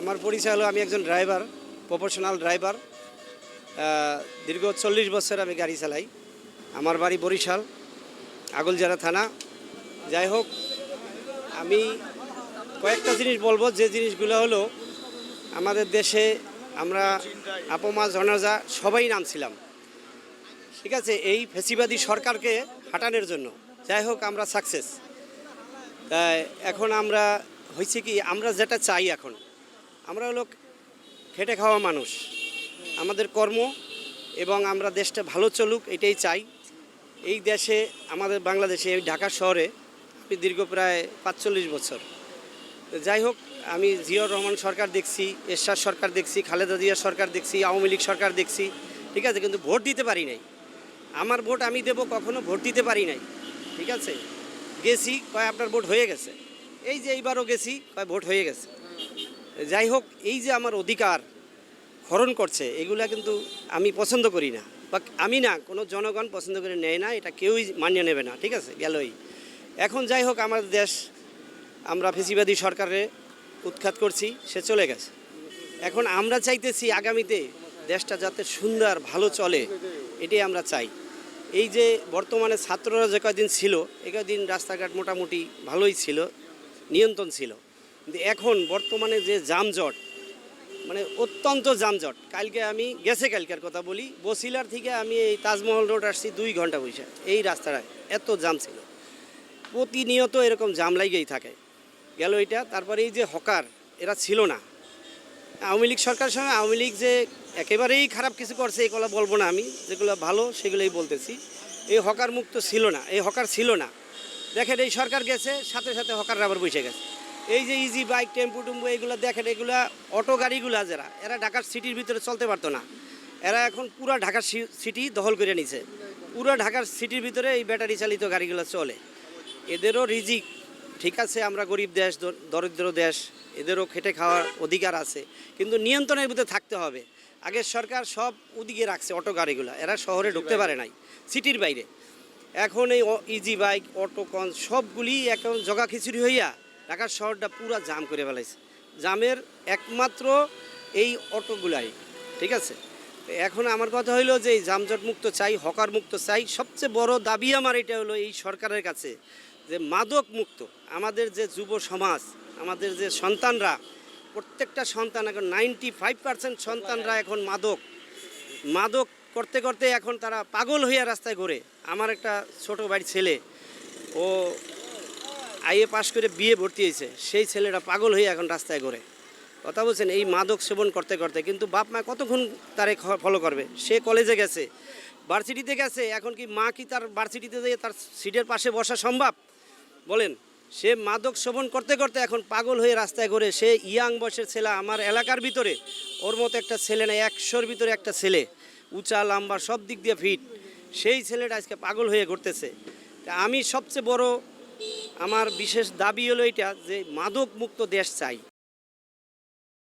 আমার পরিচয় হলো আমি একজন ড্রাইভার, প্রফেশনাল ড্রাইভার। দীর্ঘ চল্লিশ বছর আমি গাড়ি চালাই। আমার বাড়ি বরিশাল, আগলজারা থানা। যাই হোক, আমি কয়েকটা জিনিস বলব। যে জিনিসগুলো হলো, আমাদের দেশে আমরা আপমা জনাজা সবাই নামছিলাম। ঠিক আছে, এই ফেসিবাদী সরকারকে হাঁটানোর জন্য। যাই হোক, আমরা সাকসেস তাই এখন আমরা হয়েছে কি, আমরা যেটা চাই এখন আমরা হলো খেটে খাওয়া মানুষ। আমাদের কর্ম এবং আমরা দেশটা ভালো চলুক এটাই চাই। এই দেশে, আমাদের বাংলাদেশে, এই ঢাকা শহরে আমি দীর্ঘ প্রায় পাঁচচল্লিশ বছর। যাই হোক, আমি জিয়াউর রহমান সরকার দেখছি, এরশাদ সরকার দেখছি, খালেদা জিয়া সরকার দেখছি, আওয়ামী লীগ সরকার দেখছি, ঠিক আছে? কিন্তু ভোট দিতে পারি নাই। আমার ভোট আমি দেব, কখনো ভোট দিতে পারি নাই। ঠিক আছে? গেছি, কয় আপনার ভোট হয়ে গেছে? এই যে এইবারও গেছি, কয় ভোট হয়ে গেছে? যাই হোক, এই যে আমার অধিকার হরণ করছে, এগুলা কিন্তু আমি পছন্দ করি না। বা আমি না, কোনো জনগণ পছন্দ করে নেয় না, এটা কেউই মানিয়ে নেবে না, ঠিক আছে? গেলই। এখন যাই হোক আমাদের দেশ, আমরা ফেসিবাদী সরকারে উৎখাত করছি, সে চলে গেছে। এখন আমরা চাইতেছি আগামীতে দেশটা যাতে সুন্দর ভালো চলে, এটাই আমরা চাই। এই যে বর্তমানে ছাত্ররা যে কয়দিন ছিল এ কয়দিন রাস্তাঘাট মোটামুটি ভালোই ছিল, নিয়ন্ত্রণ ছিল। এখন বর্তমানে যে যানজট মানে অত্যন্ত যানজট, কালকে আমি গেছে কালকের কথা বলি, বসিলার থেকে আমি এই তাজমহল রোড আসছি দুই ঘণ্টা বসে, এই রাস্তাটায় এত জাম ছিল। প্রতিনিয়ত এরকম জাম লাগেই থাকে। গেল এটা, তারপরে এই যে হকার, এরা ছিল না। আওয়ামী লীগ সরকারের সঙ্গে আওয়ামী লীগ যে একেবারেই খারাপ কিছু করছে, এগুলো বলব না আমি, যেগুলো ভালো, সেগুলোই বলতেছি। এই হকার মুক্ত ছিল না, এই হকার ছিল না। দেখেন এই সরকার গেছে, সাথে সাথে হকাররা আবার বসে গেছে। এই যে ইজি বাইক টেম্পু টেম্পু, এইগুলো দেখেন, এগুলা অটো গাড়িগুলো যারা, এরা ঢাকার সিটির ভিতরে চলতে পারতো না। এরা এখন পুরা ঢাকার সিটি দখল করে নিছে। পুরো ঢাকার সিটির ভিতরে এই ব্যাটারি চালিত গাড়িগুলো চলে। এদেরও রিজিক। ঠিক আছে, আমরা গরিব দেশ দরিদ্র দেশ, এদেরও খেটে খাওয়ার অধিকার আছে। কিন্তু নিয়ন্ত্রণের ভিতরে থাকতে হবে। আগের সরকার সব ওদিকে রাখছে অটো গাড়িগুলো। এরা শহরে ঢুকতে পারে নাই সিটির বাইরে। এখন এই ইজি বাইক অটো কন সবগুলি এখন জগা খিচুড়ি হইয়া ঢাকার শহরটা পুরা জাম করে ফেলাইছে। জামের একমাত্র এই অটোগুলাই, ঠিক আছে? এখন আমার কথা হইল যে এই যানজট মুক্ত চাই, হকার মুক্ত চাই, সবচেয়ে বড় দাবি আমার এটা হলো এই সরকারের কাছে যে মাদক মুক্ত। আমাদের যে যুব সমাজ, আমাদের যে সন্তানরা, প্রত্যেকটা সন্তান এখন নাইনটি ফাইভ পার্সেন্ট সন্তানরা এখন মাদক। মাদক করতে করতে এখন তারা পাগল হইয়া রাস্তায় ঘোরে। আমার একটা ছোট বাড়ির ছেলে, ও আইএ পাশ করে বিয়ে ভর্তি হয়েছে, সেই ছেলেটা পাগল হয়ে এখন রাস্তায় ঘোরে। কথা বলছেন, এই মাদক সেবন করতে করতে, কিন্তু বাপ মা কতক্ষণ তারে ফলো করবে? সে কলেজে গেছে ভার্সিটিতে গেছে, এখন কি মা কি তার ভার্সিটিতে যেয়ে তার সিটের পাশে বসা সম্ভব? বলেন, সে মাদক সেবন করতে করতে এখন পাগল হয়ে রাস্তায় ঘোরে, সে ইয়াং বয়সের ছেলে আমার এলাকার ভিতরে, ওর মতো একটা ছেলে না একশোর ভিতরে একটা ছেলে, উঁচা, লম্বা, সব দিক দিয়ে ফিট সেই ছেলেটা আজকে পাগল হয়ে ঘুরতেছে। আমি সবচেয়ে বড় আমার বিশেষ দাবি হলো এটা যে মাদক মুক্ত দেশ চাই।